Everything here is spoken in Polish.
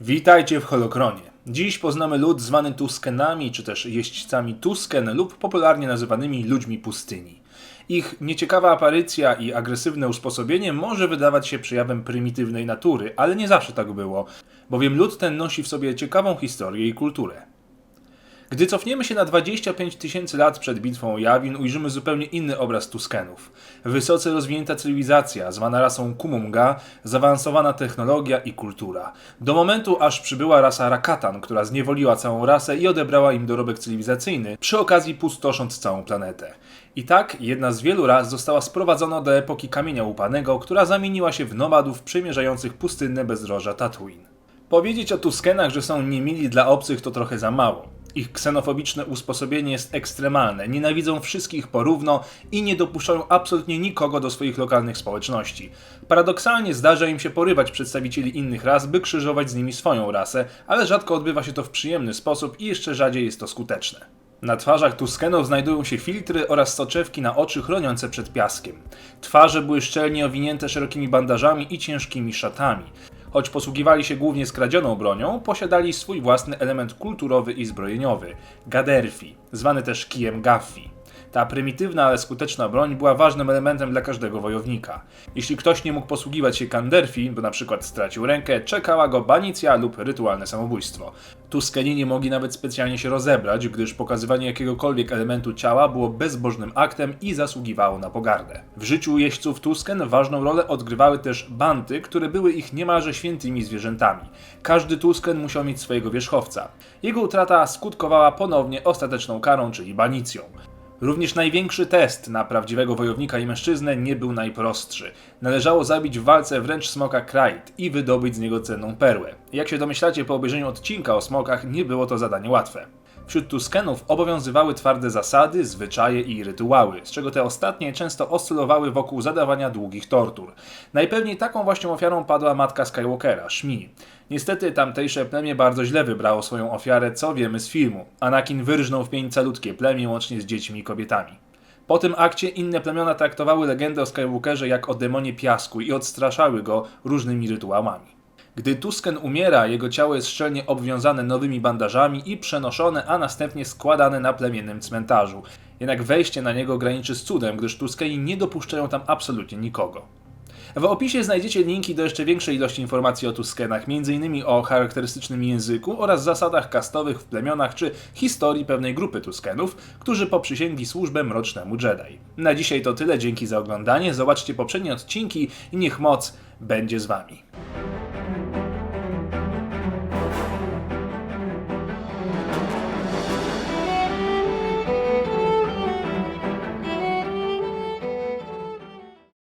Witajcie w Holokronie. Dziś poznamy lud zwany Tuskenami, czy też jeźdźcami Tusken lub popularnie nazywanymi ludźmi pustyni. Ich nieciekawa aparycja i agresywne usposobienie może wydawać się przejawem prymitywnej natury, ale nie zawsze tak było, bowiem lud ten nosi w sobie ciekawą historię i kulturę. Gdy cofniemy się na 25 tysięcy lat przed bitwą o Jawin, ujrzymy zupełnie inny obraz Tuskenów. Wysoce rozwinięta cywilizacja, zwana rasą Kumunga, zaawansowana technologia i kultura. Do momentu, aż przybyła rasa Rakatan, która zniewoliła całą rasę i odebrała im dorobek cywilizacyjny, przy okazji pustosząc całą planetę. I tak, jedna z wielu ras została sprowadzona do epoki kamienia łupanego, która zamieniła się w nomadów przemierzających pustynne bezdroża Tatooine. Powiedzieć o Tuskenach, że są niemili dla obcych to trochę za mało. Ich ksenofobiczne usposobienie jest ekstremalne, nienawidzą wszystkich porówno i nie dopuszczają absolutnie nikogo do swoich lokalnych społeczności. Paradoksalnie zdarza im się porywać przedstawicieli innych ras, by krzyżować z nimi swoją rasę, ale rzadko odbywa się to w przyjemny sposób i jeszcze rzadziej jest to skuteczne. Na twarzach Tuskenów znajdują się filtry oraz soczewki na oczy chroniące przed piaskiem. Twarze były szczelnie owinięte szerokimi bandażami i ciężkimi szatami. Choć posługiwali się głównie skradzioną bronią, posiadali swój własny element kulturowy i zbrojeniowy gaderfi, zwany też kijem gaffi. Ta prymitywna, ale skuteczna broń była ważnym elementem dla każdego wojownika. Jeśli ktoś nie mógł posługiwać się kanderfi, bo na przykład stracił rękę, czekała go banicja lub rytualne samobójstwo. Tuskeni nie mogli nawet specjalnie się rozebrać, gdyż pokazywanie jakiegokolwiek elementu ciała było bezbożnym aktem i zasługiwało na pogardę. W życiu jeźdźców Tusken ważną rolę odgrywały też banty, które były ich niemalże świętymi zwierzętami. Każdy Tusken musiał mieć swojego wierzchowca. Jego utrata skutkowała ponownie ostateczną karą, czyli banicją. Również największy test na prawdziwego wojownika i mężczyznę nie był najprostszy. Należało zabić w walce wręcz smoka Kraid i wydobyć z niego cenną perłę. Jak się domyślacie po obejrzeniu odcinka o smokach, nie było to zadanie łatwe. Wśród Tuskenów obowiązywały twarde zasady, zwyczaje i rytuały, z czego te ostatnie często oscylowały wokół zadawania długich tortur. Najpewniej taką właśnie ofiarą padła matka Skywalkera, Shmi. Niestety tamtejsze plemię bardzo źle wybrało swoją ofiarę, co wiemy z filmu. Anakin wyrżnął w pień calutkie plemię łącznie z dziećmi i kobietami. Po tym akcie inne plemiona traktowały legendę o Skywalkerze jak o demonie piasku i odstraszały go różnymi rytuałami. Gdy Tusken umiera, jego ciało jest szczelnie obwiązane nowymi bandażami i przenoszone, a następnie składane na plemiennym cmentarzu. Jednak wejście na niego graniczy z cudem, gdyż Tuskeni nie dopuszczają tam absolutnie nikogo. W opisie znajdziecie linki do jeszcze większej ilości informacji o Tuskenach, m.in. o charakterystycznym języku oraz zasadach kastowych w plemionach czy historii pewnej grupy Tuskenów, którzy poprzysięgli służbę mrocznemu Jedi. Na dzisiaj to tyle, dzięki za oglądanie, zobaczcie poprzednie odcinki i niech moc będzie z wami.